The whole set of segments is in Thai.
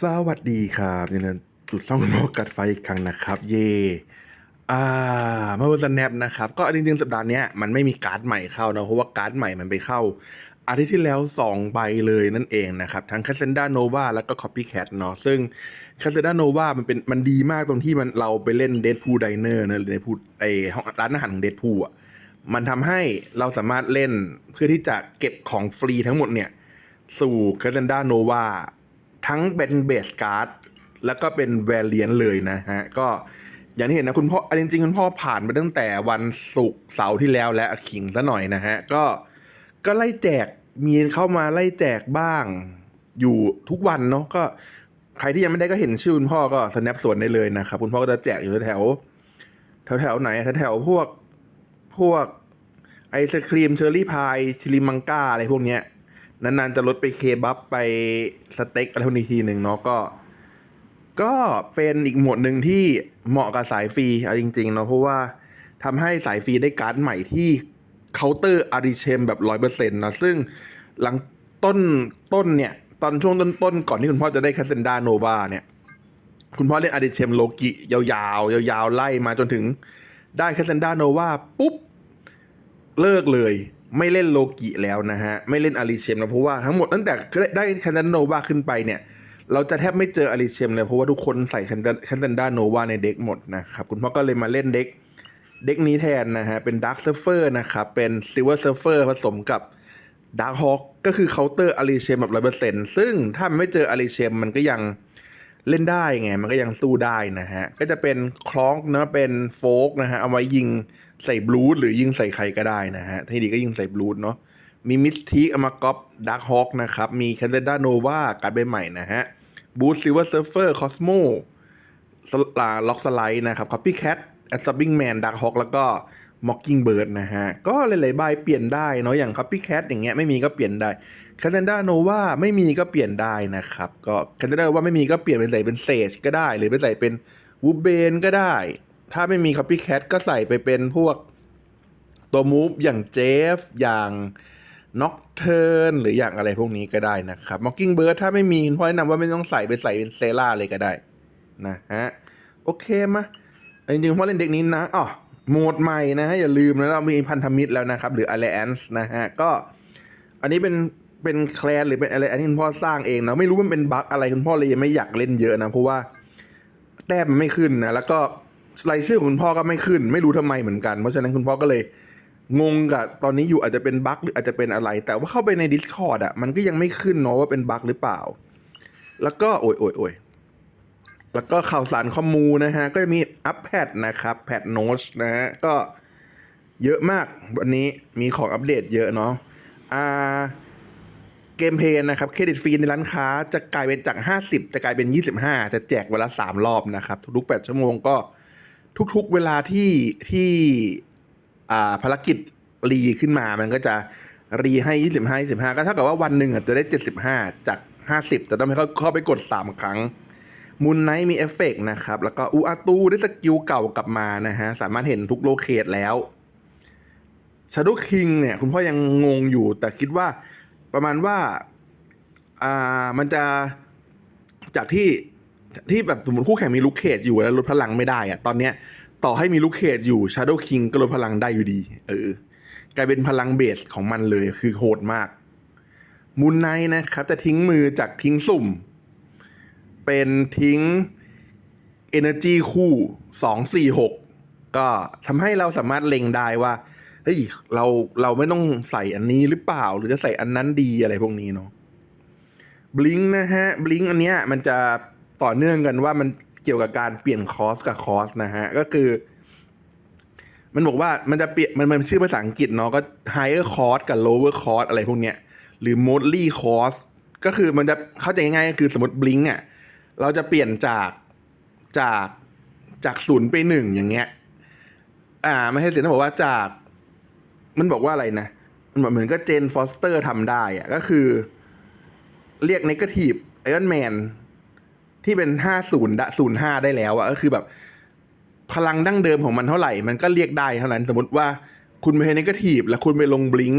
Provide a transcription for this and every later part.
สวัสดีครับนี่นะจุดช่องโลกกัดไฟอีกครั้งนะครับ เย่อ่ามาบนสแนปนะครับ ก็จริงๆสัปดาห์นี้มันไม่มีการ์ดใหม่เข้านะเพราะว่าการ์ดใหม่มันไปเข้าอาทิตย์ที่แล้ว 2 ใบเลยนั่นเองนะครับ ทั้ง c a s s a n d a Nova แล้วก็ Copycat เนาะซึ่ง c a s s a n d a Nova มันเป็นมันดีมากตรงที่มันเราไปเล่น Deadpool Diner นะในพูไอห้องร้านอาหารของ Deadpool อะมันทำให้เราสามารถเล่นเพื่อที่จะเก็บของฟรีทั้งหมดเนี่ย สู่ c a s s a n d a Nova ทั้งเป็นเบสการ์ดแล้วก็เป็นแวรเลียนเลยนะฮะ ก็อย่างที่เห็นนะคุณพ่ออันจริงๆคุณพ่อผ่านไปตั้งแต่วันศุกร์เสาร์ที่แล้วและขิงซะหน่อยนะฮะ ก็ก็ไล่แจกมีเข้ามาไล่แจกบ้าง อยู่ทุกวันเนาะก็ใครที่ยังไม่ได้ก็เห็นชื่อคุณพ่อก็สแนปส่วนได้เลยนะครับ คุณพ่อก็จะแจกอยู่แถวแถวแถวไหนแถวๆพวกพวกไอศครีมเชอร์รี่พายชิลิมังก้าอะไรพวกเนี้ย นานๆจะลดไปเคบับไปสเต็กอะไรพวกนี้ทีหนึ่งเนาะก็ ก็เป็นอีกหมวดหนึ่งที่เหมาะกับสายฟรีเอาจริงๆเนาะเพราะว่าทำให้สายฟรีได้การ์ดใหม่ที่เคาน์เตอร์อาริเชมแบบร้อยเปอร์เซ็นต์นะซึ่งหลังต้นต้นเนี่ย ตอนช่วงต้นๆก่อนที่คุณพ่อจะได้คาเซนดาโนวาเนี่ย คุณพ่อเล่นอาริเชมโลกิยาวๆ ยาวๆ ไล่มาจนถึงได้คาเซนดาโนวาปุ๊บ เลิกเลย ไม่เล่นโลกิแล้วนะฮะ ไม่เล่นอาริเชมแล้วเพราะว่าทั้งหมดตั้งแต่ได้คาเซนดาโนวาขึ้นไปเนี่ย เราจะแทบไม่เจออาริเชมเลยเพราะว่าทุกคนใส่คาเซนดาโนวาในเด็กหมดนะครับ คุณพ่อก็เลยมาเล่นเด็กเด็กนี้แทนนะฮะ เป็นด a r k กเซ r ร์เฟอร์นะครับ เป็นซิลเวอร์เซ r ร์เฟอร์ผสมกับด a r k กฮอ k ก็คือเคาน์เตอร์อาริเชมแบบร้อยเปอร์เซ็นต์ซึ่งถ้ามันไม่เจออาริเชมมันก็ยังเล่นได้ไง มันก็ยังสู้ได้นะฮะ ก็จะเป็นคล้องเนะเป็นโฟกนะฮะ เอาไว้ยิง ใส่บลูดหรือยิงใส่ใครก็ได้นะฮะที่ดีก็ยิงใส่บลูดเนาะมีมิสทีอามากอฟด a r k กฮอ k นะครับ มีแคนเดดาโนวาการ์ดใบใหม่นะฮะบูธซิลเวอร์เซ r ร์เฟอร์คอสโมสลาล็อกสไลด์นะครับ Copycat a s s a b i n g Man Dark Hawk แล้วก็ Mockingbird นะฮะ ก็หลายๆใบเปลี่ยนได้เนาะอย่าง Copycat อย่างเงี้ยไม่มีก็เปลี่ยนได้ c a s a n d a Nova ไม่มีก็เปลี่ยนได้นะครับ ก็ c a s a n d a ว่าไม่มีก็เปลี่ยนเป็นใส่เป็น Sage ก็ได้ หรือไปใส่เป็น w o o b a n ก็ได้ ถ้าไม่มี Copycat ก็ใส่ไปเป็นพวกตัวมูฟอย่าง Jeff อย่าง Nocturne หรืออย่างอะไรพวกนี้ก็ได้นะครับ Mockingbird ถ้าไม่มีพ่อแนะนำว่าไม่ต้องใส่ไปใส่เป็นเซล่าเลยก็ได้นะฮะโอเคมาจริงๆเพราะเล่นเด็กนี้นะอ๋อโหมดใหม่นะฮะอย่าลืมนะเรามีพันธมิตรแล้วนะครับ หรือ Alliance นะฮะก็อันนี้เป็นเป็นแคลนหรือเป็นอะไรอันนี้คุณพ่อสร้างเองนะไม่รู้มันเป็นบั๊กอะไรคุณพ่อเลยยังไม่อยากเล่นเยอะนะเพราะว่าแต้มมันไม่ขึ้นนะแล้วก็ รายชื่อคุณพ่อก็ไม่ขึ้น ไม่รู้ทำไมเหมือนกัน เพราะฉะนั้นคุณพ่อก็เลยงงกับตอนนี้อยู่อาจจะเป็นบั๊กหรืออาจจะเป็นอะไร แต่ว่าเข้าไปใน Discord อะมันก็ยังไม่ขึ้นเนาะว่าเป็นบั๊กหรือเปล่า แล้วก็โอ้ยโอยโอยแล้วก็ข่าวสารคอมมูนะฮะ ก็จะมีอัปแพดนะครับแพดโน้ตนะฮะ ก็เยอะมากวันนี้มีของอัปเดตเยอะเนาะอ่าเกมเพลย์นะครับ เครดิตฟรีในร้านค้าจะกลายเป็นจาก 50 จะกลายเป็น 25 จะแจกเวลา 3 รอบนะครับ ทุกๆ8ชั่วโมงก็ ทุกๆเวลาที่ที่อ่าภารกิจรีขึ้นมามันก็จะรีให้25 25ก็เท่ากับว่าวันหนึ่งอะจะได้75จาก50แต่ต้องให้เขาเข้าไปกด3ครั้งมูนไนท์มีเอฟเฟกต์นะครับ แล้วก็อูอาตูได้สกิลเก่ากลับมานะฮะ สามารถเห็นทุกโลเคตแล้วชา d o w คิงเนี่ย คุณพ่อยังงงอยู่ แต่คิดว่าประมาณว่า อ่ามันจะจากที่ ที่แบบสมมติคู่แข่งมีลูกเคดอยู่แล้วลดพลังไม่ได้อะตอนเนี้ยต่อให้มีลูกเคดอยู่ชา d o w คิงก็ลดพลังได้อยู่ดี เออกลายเป็นพลังเบสของมันเลยคือโหดมากมูนไนนะครับจะทิ้งมือจากทิ้งสุ่ม เป็นทิ้ง Energy คู่สองสี่หกก็ทำให้เราสามารถเล็งได้ว่าเฮ้ยเราเราไม่ต้องใส่อันนี้หรือเปล่า หรือจะใส่อันนั้นดีอะไรพวกนี้เนาะบลิงนะฮะบลิงอันเนี้ยมันจะ ต่อเนื่องกันว่ามันเกี่ยวกับการเปลี่ยนคอสกับคอสนะฮะ ก็คือ มันบอกว่ามันจะเปลี่ยนมันมันชื่อภาษาอังกฤษเนาะก็ higher cost กับ lower cost อะไรพวกเนี้ย หรือ mostly cost ก็คือมันจะเข้าใจง่ายๆก็คือสมมติบลิงอะเราจะเปลี่ยนจากจากจากศูนย์ไปหนึ่งอย่างเงี้ย อ่า ไม่ใช่สินะบอกว่าจาก มันบอกว่าอะไรนะมันเหมือนก็เจนฟอสเตอร์ทำได้อะก็คือ เรียกนกาทีฟไอรอนแมน ที่เป็นห้าศูนย์ศูนย์ห้าได้แล้วอะก็คือแบบ พลังดั้งเดิมของมันเท่าไหร่ มันก็เรียกได้เท่านั้นสมมติว่าคุณไปเนกาทีฟแล้วคุณไปลงบลิง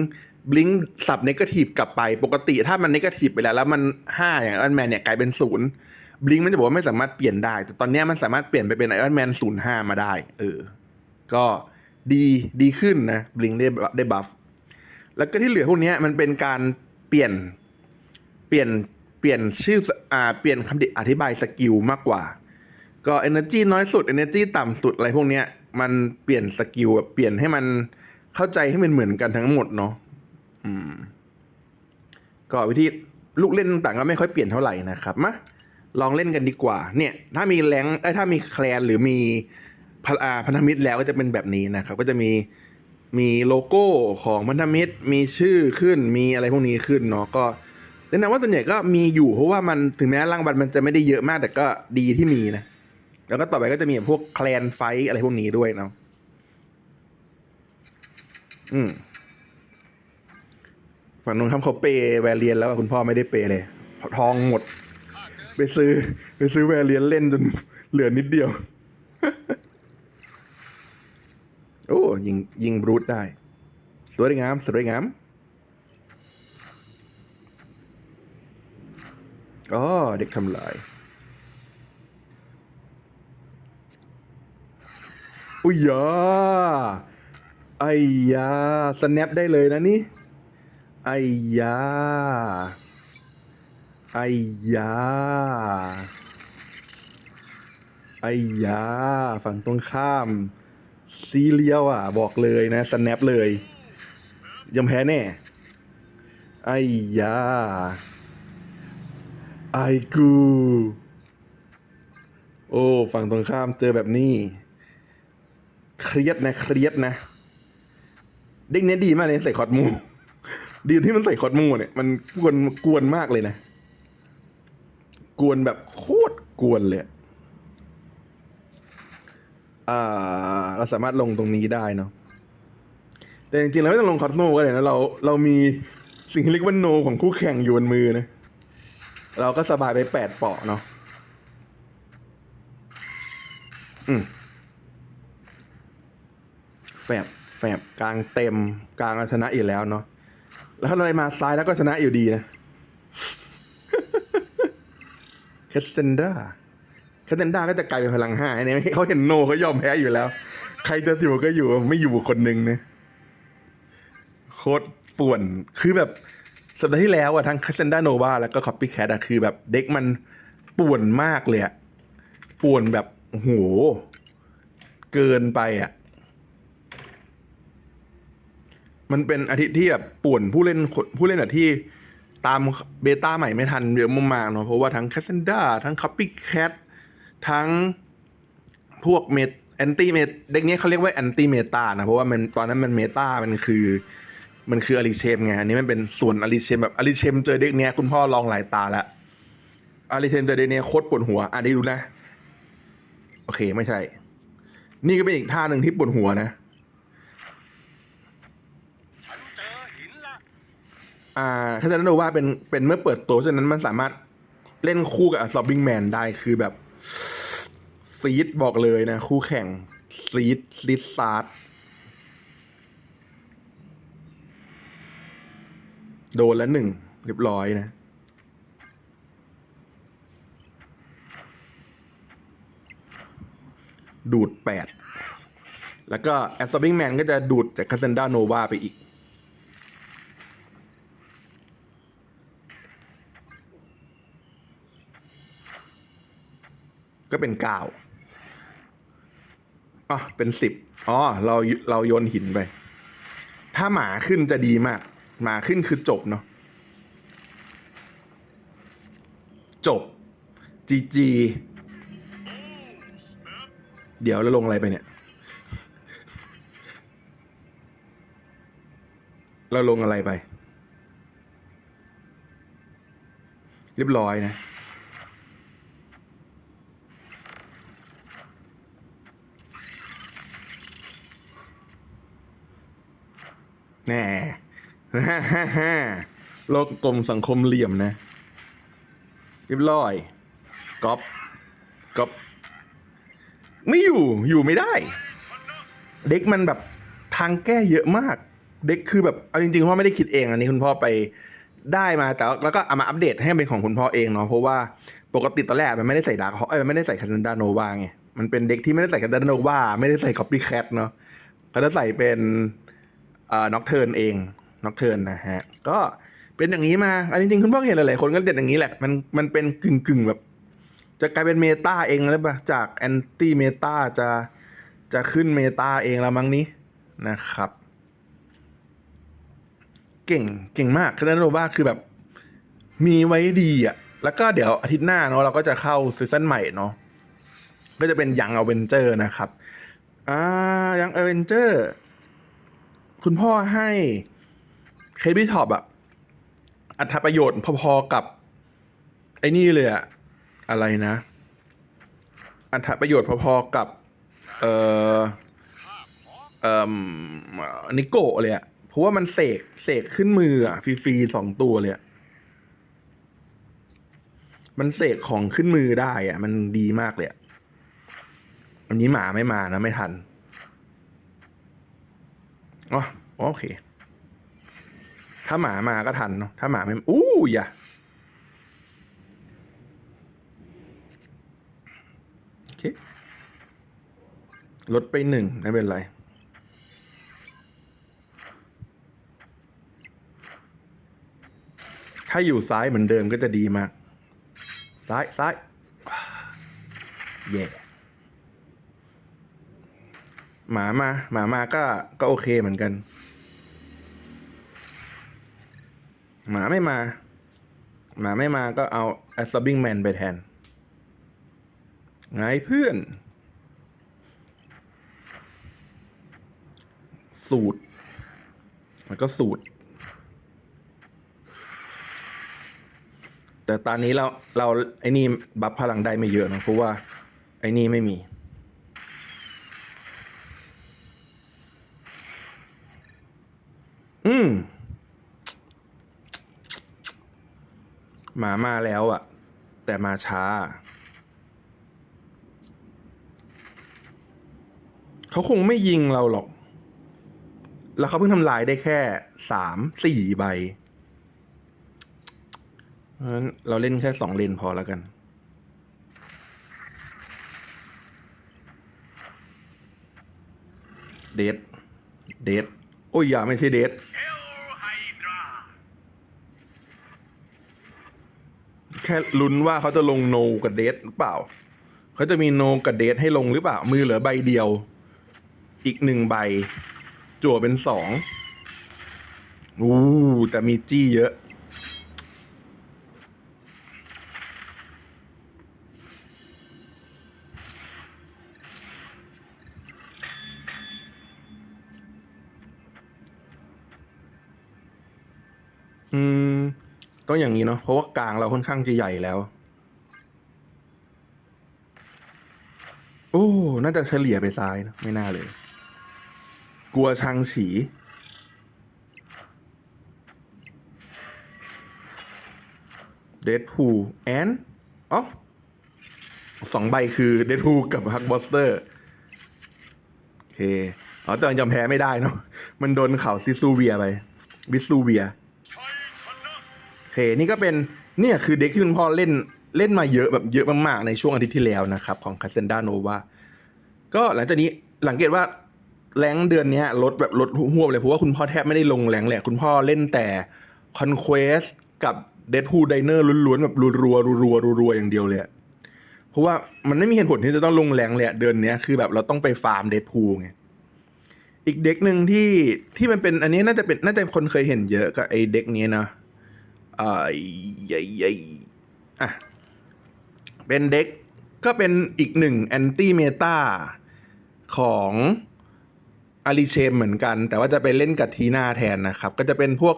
บลิงสับเนกาทีฟกลับไป ปกติถ้ามันเนกาทีฟไปแล้ว แล้วมันห้าอย่างอันแมนเนี่ยกลายเป็นศูนย์บลิงมันจะบอกว่าไม่สามารถเปลี่ยนได้ แต่ตอนนี้มันสามารถเปลี่ยนไปเป็นไอออนแมนศูนย์ห้ามาได้ เออ ก็ดีดีขึ้นนะบลิงได้ได้บัฟแล้วก็ที่เหลือพวกเนี้ยมันเป็นการเปลี่ยนเปลี่ยน เปลี่ยนชื่ออ่าเปลี่ยนคำอธิบายสกิลมากกว่า ก็ energy น้อยสุด energy ต่ำสุดอะไรพวกเนี้ยมันเปลี่ยนสกิลแบบเปลี่ยนให้มันเข้าใจให้มันเหมือนกันทั้งหมดเนาะอืม ก็วิธีลูกเล่นต่างก็ไม่ค่อยเปลี่ยนเท่าไหร่นะครับมาลองเล่นกันดีกว่า เนี่ย ถ้ามีแรงไอ้ถ้ามีแคลนหรือมีพาพันธมิตรแล้วก็จะเป็นแบบนี้นะครับ ก็จะมีมีโลโก้ของพันธมิตร มีชื่อขึ้น มีอะไรพวกนี้ขึ้นเนาะก็ แนะนำว่าส่วนใหญ่ก็มีอยู่เพราะว่ามันถึงแม้รางวัลมันจะไม่ได้เยอะมากแต่ก็ดีที่มีนะ แล้วก็ต่อไปก็จะมีพวกแคลนไฟอะไรพวกนี้ด้วยเนาะอืมฝั่งนู้นทำเขาเปย์แวรเลียนแล้วคุณพ่อไม่ได้เปย์เลย ทองหมด ไปซื้อ ไปซื้อแวรเลียนเล่นจนเหลือนิดเดียว โอ้ยิงยิงบรูทได้ สวยงาม สวยงาม อ๋อเด็กทำลาย อุ้ยยาไอ้ยาสแนปได้เลยนะนี่ ไอ้ยา ไอ้ยา ไอ้ยา ฝั่งตรงข้าม ซีเรียลอะ บอกเลยนะสแนปเลย ยอมแพ้แน่ ไอ้ยา ไอ้กู โอ้ ฝั่งตรงข้ามเจอแบบนี้ เครียดนะเครียดนะ เด็กเนี้ยดีมากเลยใส่คอร์ดมู ดีที่มันใส่คอร์ดมูเนี่ย มันกวนกวนมากเลยนะ กวนแบบโคตรกวนเลย อ่า เราสามารถลงตรงนี้ได้เนาะ แต่จริงๆเราไม่ต้องลงคอร์ดมูก็ได้นะ เรา เรามีสิ่งที่เรียกว่าโนของคู่แข่งอยู่บนมือนะ เราก็สบายไปแปดเปาะเนาะอืมแฝบแฝบกลางเต็มกลางชนะอยู่แล้วเนาะแล้วถ้าอะไรมาซ้ายแล้วก็ชนะอยู่ดีนะเคสเซนดาเคสเซนดาก็จะกลายเป็นพลังห้าเนี่ยเขาเห็นโนเขายอมแพ้อยู่แล้ว ใครจะอยู่ก็อยู่ไม่อยู่คนหนึ่งเนะโคตรป่วนคือแบบ สัปดาห์ที่แล้วอะทั้งคาเซนดาโนวาแล้วก็คอปปี้แคทอะคือแบบเด็กมันป่วนมากเลยอะป่วนแบบโอ้โหเกินไปอะมันเป็นอาทิตย์ที่แบบป่วนผู้เล่นผู้เล่นอะที่ตามเบต้าใหม่ไม่ทันเยอะมากๆเนาะเพราะว่าทั้ง c a s s a n d r a ทั้ง Copycat ทั้งพวกเมแอนตี้เมเด็กนี้เขาเรียกว่าแอนตี้เมตานะ เพราะว่ามันตอนนั้นมันเมตามันคือ มันคืออลิเชมไงอันนี้มันเป็นส่วนอลิเชมแบบอลิเชมเจอเด็กเนี้ยคุณพ่อลองหลายตาแล้วอลิเชมเจอเด็กเนี้ยโคตรปวดหัวอะได้ดูนะ โอเคไม่ใช่ นี่ก็เป็นอีกท่าหนึ่งที่ปวดหัวนะฉันเจอหินละอ่าถ้าจะดูว่าเป็นเป็นเมื่อเปิดตัวฉะนั้นมันสามารถเล่นคู่กับซอบบิงแมนได้คือแบบซีดบอกเลยนะ คู่แข่งซีดซีดซาร์ โดนแล้วหนึ่งเรียบร้อยนะ ดูดแปดแล้วก็แอสซอบิงแมนก็จะดูดจากคาเซนดาโนวาไปอีกก็เป็นเก้าอ๋อเป็นสิบอ๋อ เรา เราโยนหินไป ถ้าหมาขึ้นจะดีมาก มาขึ้นคือจบเนาะจบจีจีเดี๋ยวเราลงอะไรไปเนี่ย เราลงอะไรไป เรียบร้อยนะ แน่ โลกกลมสังคมเหลี่ยมนะเรียบร้อยก๊อปก๊อปไม่อยู่อยู่ไม่ได้ เด็กมันแบบทางแก้เยอะมาก เด็กคือแบบเอาจริงๆคุณพ่อไม่ได้คิดเองอันนี้คุณพ่อไปได้มาแต่แล้วก็เอามาอัปเดตให้เป็นของคุณพ่อเองเนาะเพราะว่าปกติตอนแรกมันไม่ได้ใส่ดาร์กเอ้ยมันไม่ได้ใส่คันดาโนวาไงมันเป็นเด็กที่ไม่ได้ใส่คันดาโนวาไม่ได้ใส่คอปปี้แคทเนาะเขาจะใส่เป็นเอ่อน็อกเทิร์นเอง น็อกเทิร์นนะฮะ ก็เป็นอย่างนี้มา อันจริงๆคุณพ่อเห็นหลายๆคนก็เด็ดอย่างนี้แหละ มันมันเป็นกึ่งกึ่งๆแบบ จะกลายเป็นเมตาเองแล้วปะจากแอนตี้เมตาจะจะขึ้นเมตาเองแล้วมั้งนี้นะครับ เก่งเก่งมากคาตาโนวาคือแบบ มีไว้ดีอะ แล้วก็เดี๋ยวอาทิตย์หน้าเนาะเราก็จะเข้าซีซั่นใหม่เนาะก็จะเป็นยังเอเวนเจอร์นะครับ อ่ายังเอเวนเจอร์ คุณพ่อให้ เคบิท็อปอะอัตประโยชน์พอๆกับ ไอ้นี่เลยอะอะไรนะ อัตประโยชน์พอๆกับ เอ่อเอ่อนิโกะเลยอะเพราะว่ามันเสกเสกขึ้นมืออะฟรีๆสองตัวเลยอะมันเสกของขึ้นมือได้อะมันดีมากเลยอะอันนี้หมาไม่มานะ ไม่ทัน อ๋อ โอเค ถ้าหมามาก็ทันเนาะถ้าหมาไม่อู้อย่าโอเคลดไปหนึ่งไม่เป็นไรถ้าอยู่ซ้ายเหมือนเดิมก็จะดีมาก ซ้ายซ้ายเย่หมามา หมามาก็ก็โอเคเหมือนกัน หมาไม่มา หมาไม่มาก็เอา absorbing man ไปแทน ไงเพื่อน สูตร มันก็สูตร แต่ตอนนี้เราเราไอ้นี่บัฟพลังได้ไม่เยอะนะเพราะว่า ไอ้นี่ไม่มีอืม หมามาแล้วอะแต่มาช้า เขาคงไม่ยิงเราหรอก แล้วเขาเพิ่งทำลายได้แค่สามสี่ใบเพราะฉะนั้นเราเล่นแค่สองเลนพอแล้วกัน เดทเดทโอ้ยอย่าไม่ใช่เดท เอลไฮดรา แค่ลุ้นว่าเขาจะลงโนกับเดทหรือเปล่า เขาจะมีโนกับเดทให้ลงหรือเปล่า มือเหลือใบเดียว อีกหนึ่งใบ จั่วเป็นสองอู้แต่มีจี้เยอะ อืม ต้องอย่างนี้เนาะเพราะว่ากลางเราค่อนข้างจะใหญ่แล้ว โอ้น่าจะเฉลี่ยไปซ้ายนะไม่น่าเลย กลัวชังฉี เดดพูแอนอ๋อสองใบคือเดดพูกับฮักบอสเตอร์โอเคอ๋อแต่มันยอมแพ้ไม่ได้เนาะมันโดนเขาซิซูเวียไป วิซูเวีย เคนี่ก็เป็นเนี่ยคือเด็กที่คุณพ่อเล่นเล่นมาเยอะแบบเยอะมากๆในช่วงอาทิตย์ที่แล้วนะครับ ของคาเซนดาโนวาก็หลังจากนี้สังเกตว่าแรงเดือนนี้ลดแบบลดหัวเลยเพราะว่าคุณพ่อแทบไม่ได้ลงแรงแหละคุณพ่อเล่นแต่คอนเควสกับเด d พูไดเนอร์ล้วนๆแบบรัวๆรัวๆรัวๆอย่างเดียวเลยเพราะว่ามันไม่มีเหตุผลที่จะต้องลงแรงเลยเดือนนี้คือแบบเราต้องไปฟาร์มเด d พูไงอีกเด็กหนึ่งที่ที่มันเป็นอันนี้น่าจะเป็นน่าจะคนเคยเห็นเยอะกับไอ้เด็กนี้นะ อ่าใหญ่ใอะ เป็นเด็กก็เป็นอีกหนึ่งแอนตี้เมตาของอาริเชมเหมือนกัน แต่ว่าจะไปเล่นกับทีน่าแทนนะครับ ก็จะเป็นพวก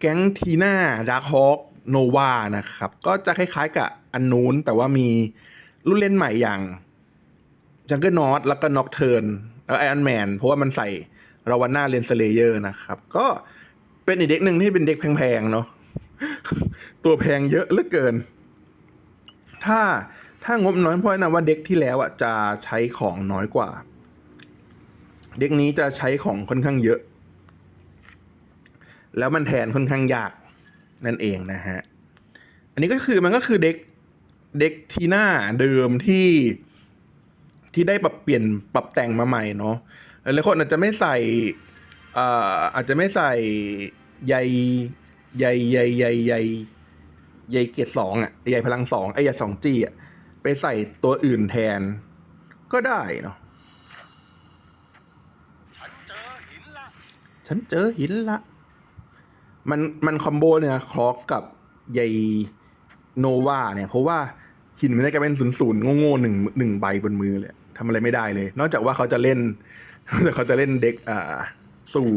แก๊งทีน่าดาร์คฮอ k โนวานะครับ ก็จะคล้ายๆกับอันนู้นแต่ว่ามีรุ่นเล่นใหม่อย่างจังเกิลนอตแล้วก็น็อกเทิร์นแล้วไออันแมนเพราะว่ามันใส่ราวาน่าเลนสเลเยอร์นะครับ ก็เป็นอีกเด็กหนึ่งที่เป็นเด็กแพงๆเนาะ ตัวแพงเยอะเหลือเกิน ถ้าถ้างบน้อยเพราะนะว่าเด็กที่แล้วอะจะใช้ของน้อยกว่า เด็กนี้จะใช้ของค่อนข้างเยอะ แล้วมันแทนค่อนข้างยากนั่นเองนะฮะ อันนี้ก็คือมันก็คือเด็กเด็กทีหน้าเดิมที่ที่ได้ปรับเปลี่ยนปรับแต่งมาใหม่เนาะหลายๆคนอาจจะไม่ใส่อ่ออาจจะไม่ใส่ใย ใยใยใยใยใยเกียรติสองอะใยพลังสองไอ้ใยสองจีอะไปใส่ตัวอื่นแทน ก็ได้เนาะฉันเจอหินละฉันเจอหินละ มันมันคอมโบเนี่ยคลอกกับใยโนวาเนี่ย เพราะว่าหินมันจะกลายเป็นศูนย์ศูนย์โง่ๆหนึ่งหนึ่งใบบนมือเลยทำอะไรไม่ได้เลย นอกจากว่าเขาจะเล่นนอกจากเขาจะเล่นเด็กอ่าสู่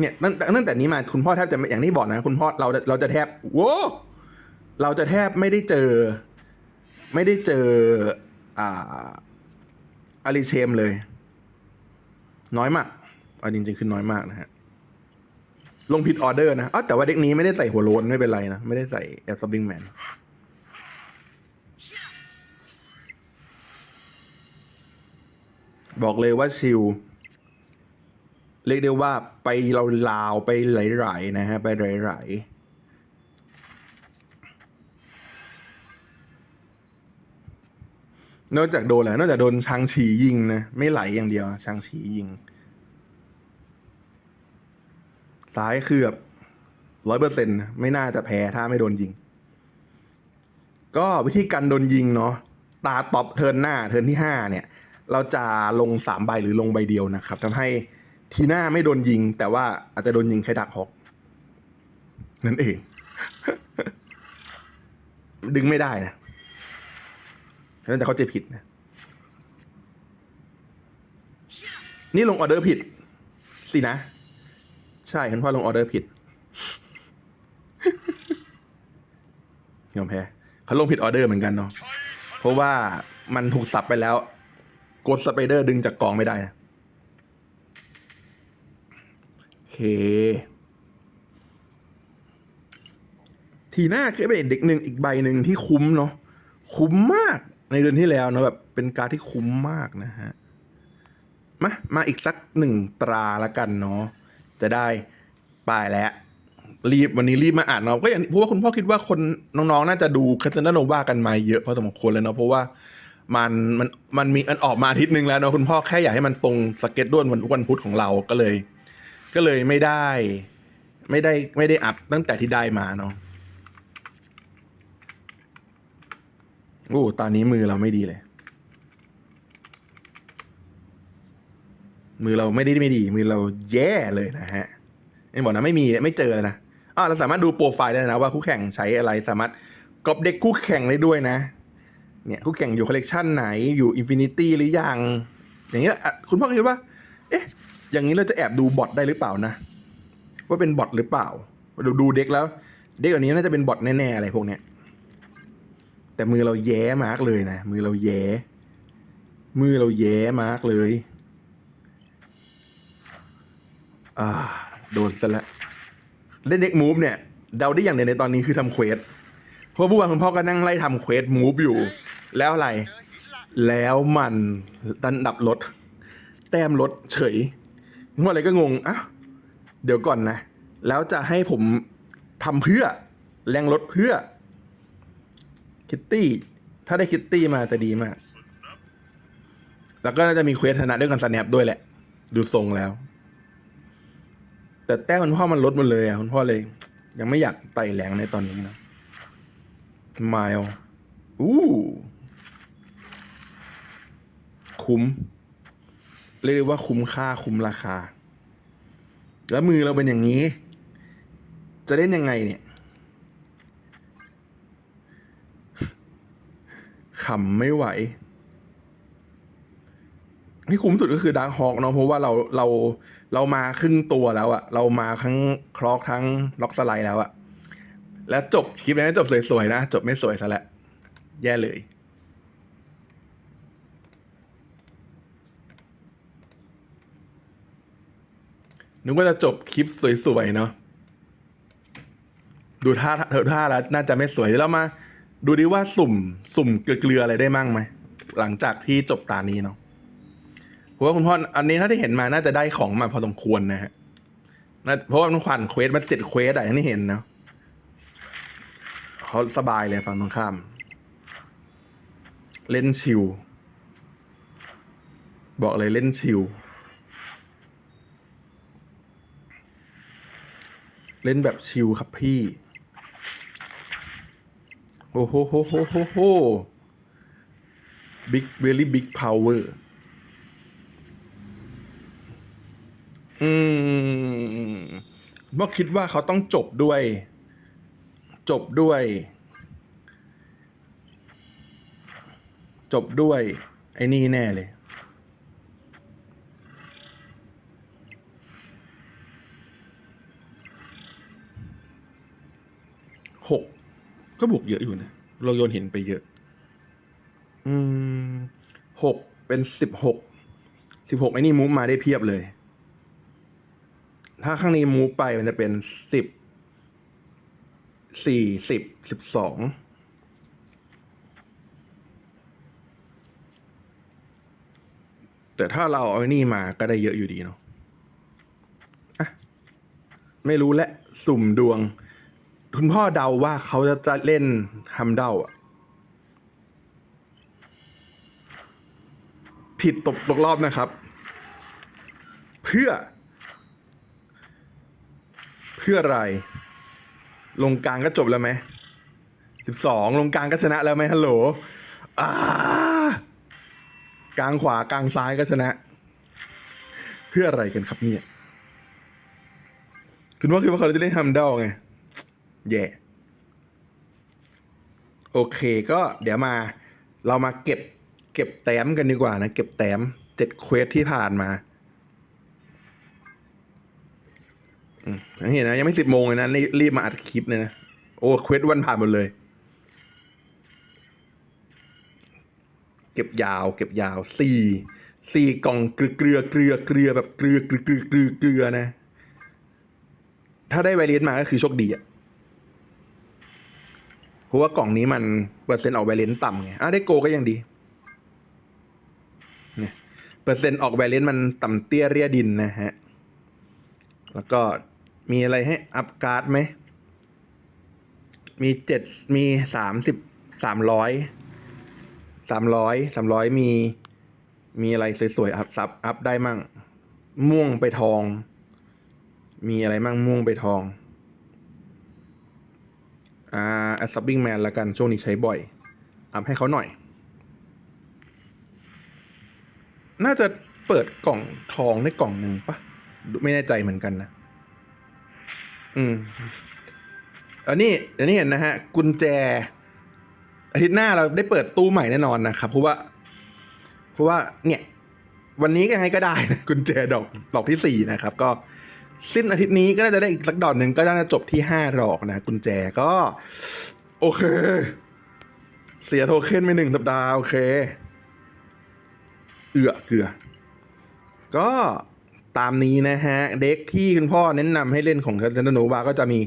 เนี่ยตั้งแต่ตั้งแต่นี้มาคุณพ่อแทบจะอย่างที่บอกนะ คุณพ่อเราเราจะแทบโว้เราจะแทบไม่ได้เจอ ไม่ได้เจออ่าอาริเชมเลย น้อยมากเอาจริงๆคือน้อยมากนะฮะลงผิดออเดอร์นะอ๋อแต่ว่าเด็กนี้ไม่ได้ใส่หัวโลนไม่เป็นไรนะ ไม่ได้ใส่แอสบิงแมนบอกเลยว่าชิล เรียกได้ว่าไปเราลาวไปไหลๆนะฮะ ไปไหลๆนอกจากโดนแล้วนอกจากโดนชางฉียิงนะไม่ไหลอย่างเดียวชางฉียิงซ้ายคือแบบร้อยเปอร์เซ็นต์ไม่น่าจะแพ้ถ้าไม่โดนยิง ก็วิธีการโดนยิงเนาะตาตอบเทินหน้าเทินที่ห้าเนี่ย เราจะลงสามใบหรือลงใบเดียวนะครับทำให้ ทีหน้าไม่โดนยิง แต่ว่าอาจจะโดนยิงแค่ดักฮอกนั่นเอง ดึงไม่ได้นะนั่นแต่เขาใจผิดนะ นี่ลงออเดอร์ผิด สินะ ใช่คุณพ่อลงออเดอร์ผิดยอมแพ้เขาลงผิดออเดอร์เหมือนกันเนาะชัยชนะเพราะว่ามันถูกสับไปแล้วกดสไปเดอร์ดึงจากกองไม่ได้นะ โอเค ทีหน้าคือเป็นเด็กหนึ่งอีกใบหนึ่งที่คุ้มเนาะคุ้มมากในเดือนที่แล้วเนาะแบบเป็นการที่คุ้มมากนะฮะมามาอีกสักหนึ่งตราละกันเนาะจะได้ปลายแล้ว รีบวันนี้รีบมาอ่านเนาะก็อย่างเพราะว่าคุณพ่อคิดว่าคนน้องๆ น่าจะดูคาตาโนวากันมาเยอะพอสมควรเลยเนาะเพราะว่ามันมันมันมีมันออกมาอาทิตย์หนึ่งแล้วเนาะคุณพ่อแค่อยากให้มันตรงสเก็ตด้วนวันวันพุธของเราก็เลย ก็เลยไม่ได้ ไม่ได้ไม่ได้อัดตั้งแต่ที่ได้มาเนาะโอ้ตอนนี้มือเราไม่ดีเลย มือเราไม่ได้ไม่ดี มือเราแย่เลยนะฮะไม่บอกนะไม่มีไม่เจอเลยนะอ่าเราสามารถดูโปรไฟล์ได้นะว่าคู่แข่งใช้อะไรสามารถกรอบเด็กคู่แข่งได้ด้วยนะ เนี่ยคู่แข่งอยู่คอลเลกชันไหนอยู่อินฟินิตี้หรือยัง อย่างนี้ยคุณพ่อคิดว่า เอ๊ะ อย่างนี้เราจะแอบดูบอทได้หรือเปล่านะ ว่าเป็นบอทหรือเปล่าดูดูเด็กแล้ว เด็กอันนี้น่าจะเป็นบอทแน่ๆอะไรพวกเนี้ยแต่มือเราแย่มากเลยนะ มือเราแย่มือเราแย่มากเลยอ่าโดนซะแล้วเล่นเด็กมูฟเนี่ยเดาได้อย่างเดียวในตอนนี้คือทำเควสเพราะผู้วันคุณพ่อก็นั่งไล่ทำเควสมูฟอยู่ แล้วอะไร แล้วมันดันดับรถ แต้มรถเฉย งวดอะไรก็งงอะเดี๋ยวก่อนนะ แล้วจะให้ผมทำเพื่อ แรงรถเพื่อ คิตตี้ ถ้าได้คิตตี้มาจะดีมาก แล้วก็น่าจะมีเควสชนะด้วยกันสแนปด้วยแหละ ดูทรงแล้ว แต่แต้มคุณพ่อมันลดหมดเลยอะคุณพ่อเลย ยังไม่อยากไต่แรงในตอนนี้นะมายอู้คุ้ม เรียกได้ว่าคุ้มค่าคุ้มราคา แล้วมือเราเป็นอย่างนี้ จะเล่นยังไงเนี่ยขำไม่ไหวที่คุ้มสุดก็คือดาร์คฮอกเนาะเพราะว่าเราเราเรามาครึ่งตัวแล้วอะเรามาทั้งคลอกทั้งล็อกสไลด์แล้วอะแล้วจบคลิปนี้จบสวยๆนะ จบไม่สวยซะแล้วแย่เลย นึกว่าจะจบคลิปสวยๆเนาะดูท่าเธอท่าแล้วน่าจะไม่สวยเดี๋ยวมา ดูดิว่าสุ่ม สุ่มเกลืออะไรได้มั่งไหมหลังจากที่จบตานี้เนาะเพราะว่าคุณพ่ออันนี้ถ้าที่เห็นมาน่าจะได้ของมาพอสมควรนะฮะเพราะว่ามันผ่านเควสมาเจ็ดเควสอะอย่างที่เห็นเนาะเขาสบายเลยฝั่งตรงข้าม เล่นชิลบอกเลยเล่นชิล เล่นแบบชิลครับพี่ โอ้โหโหโหโหโหบิ๊กเวลี่บิ๊กพาวเวอร์ อืมว่าคิดว่าเขาต้องจบด้วย จบด้วย จบด้วย ไอ้นี่แน่เลย หกก็บวกเยอะอยู่นะ เราโยนเห็นไปเยอะ อืมหกเป็นสิบหกสิบหกไอ้นี่มูฟมาได้เพียบเลย ถ้าข้างนี้มูฟไปมันจะเป็นสิบสี่สิบสิบสองแต่ถ้าเราเอาไอ้นี่มาก็ได้เยอะอยู่ดีเนาะอะ ไม่รู้และ สุ่มดวง คุณพ่อเดาว่าเขาจะจะเล่นทำเดาอะผิดตกตกรอบนะครับ เพื่อ เพื่ออะไร ลงกลางก็จบแล้วไหมสิบสองลงกลางก็ชนะแล้วไหมฮัลโหลอ่ากลางขวากลางซ้ายก็ชนะ เพื่ออะไรกันครับเนี่ย คุณว่าคิดว่าเขาจะเล่นทำเดาไง แย่โอเคก็เดี๋ยวมาเรามาเก็บเก็บแต้มกันดีกว่านะ เก็บแต้มเจ็ดเควสที่ผ่านมาอืมยังเห็นนะ ยังไม่สิบโมงเลยนะ รีรีบมาอัดคลิปเลยนะ โอ้เควสวันผ่านหมดเลย เก็บยาว เก็บยาวสี่สี่กล่องเกลือเกลือเกลือเกลือแบบเกลือเกลือเกลือเกลือนะ ถ้าได้ไวเลียนมาก็คือโชคดีอะ เพราะว่ากล่องนี้มันเปอร์เซ็นต์ออกไวเลนต่ำไงอะได้โกก็ยังดีเนี่ยเปอร์เซ็นต์ออกไวเลนมันต่ำเตี้ยเรียดินนะฮะ แล้วก็มีอะไรให้อัพการ์ดไหม มีเจ็ดมีสามสิบสามร้อยสามร้อยสามร้อยมีมีอะไรสวยๆอัพซับอัพได้มั่ง ม่วงไปทอง มีอะไรมั่งม่วงไปทอง อ่าแอสซับบิ้งแมนละกัน ช่วงนี้ใช้บ่อยอัพให้เขาหน่อย น่าจะเปิดกล่องทองได้กล่องหนึ่งปะไม่แน่ใจเหมือนกันนะ อืมอันนี้อันนี้เห็นนะฮะ กุญแจ อาทิตย์หน้าเราได้เปิดตู้ใหม่แน่นอนนะครับ เพราะว่า เพราะว่าเนี่ย วันนี้ยังไงก็ได้นะกุญแจดอกดอกที่สี่นะครับ ก็ สิ้นอาทิตย์นี้ก็น่าจะได้อีกสักดอกหนึ่งก็น่าจะจบที่ห้าดอกนะ กุญแจก็ โอเค เสียโทเค็นไปหนึ่งสัปดาห์โอเค เอือเกือ ก็ตามนี้นะฮะ เด็กที่คุณพ่อแนะนำให้เล่นของคันเทนโนวาก็จะมี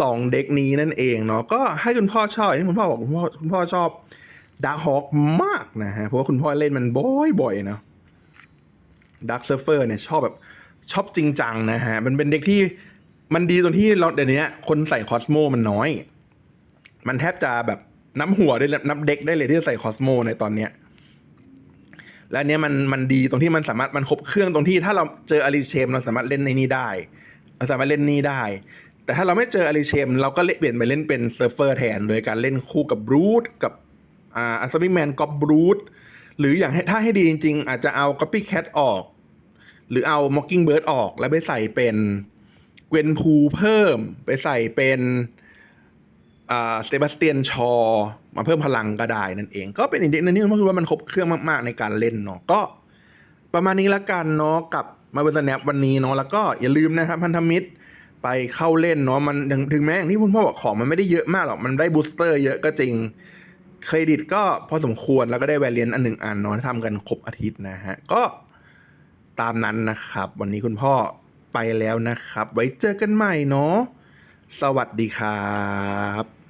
สองเด็กนี้นั่นเองเนาะก็ให้คุณพ่อชอบที่คุณพ่อบอกคุณพ่อคุณพ่อชอบดาร์ฮอกมากนะฮะ เพราะว่าคุณพ่อเล่นมันบ่อยๆเนาะดักเซิร์ฟเฟอร์เนี่ยชอบแบบ ชอบจริงจังนะฮะ มันเป็นเด็กที่มันดีตรงที่เราเดี๋ยวนี้คนใส่คอสโมมันน้อย มันแทบจะแบบน้ำหัวได้นับเด็กได้เลยที่ใส่คอสโมในตอนเนี้ยและเนี้ยมันมันดีตรงที่มันสามารถมันครบเครื่องตรงที่ถ้าเราเจออาริเชมเราสามารถเล่นในนี้ได้เราสามารถเล่นนี่ได้ แต่ถ้าเราไม่เจออาริเชม เราก็เล่นเปลี่ยนไปเล่นเป็นเซิร์ฟเฟอร์แทน โดยการเล่นคู่กับบรูทกับอ่าอัสบิแมนกับบรูทหรืออย่างให้ถ้าให้ดีจริงๆ อาจจะเอาก๊อปปี้แคทออก หรือเอาม็อกกิ้งเบิร์ดออกแล้วไปใส่เป็นเกวนพูเพิ่ม ไปใส่เป็นอ่าสเตบาสเตียนชอ มาเพิ่มพลังก็ได้นั่นเอง ก็เป็นอีกนิดนึงที่ผมคิดว่ามันครบเครื่องมากๆในการเล่นเนาะก็ประมาณนี้ละกันเนาะกับมาเวอร์สแนปวันนี้เนาะแล้วก็อย่าลืมนะครับพันธมิตรไปเข้าเล่นเนาะมันถึงถึงแม้อย่างที่คุณพ่อบอกของมันไม่ได้เยอะมากหรอก มันได้บูสเตอร์เยอะก็จริง เครดิตก็พอสมควรแล้วก็ได้แวรเลียนอันหนึ่งอันเนาะทำกันครบอาทิตย์นะฮะก็ ตามนั้นนะครับ วันนี้คุณพ่อไปแล้วนะครับ ไว้เจอกันใหม่เนาะสวัสดีครับ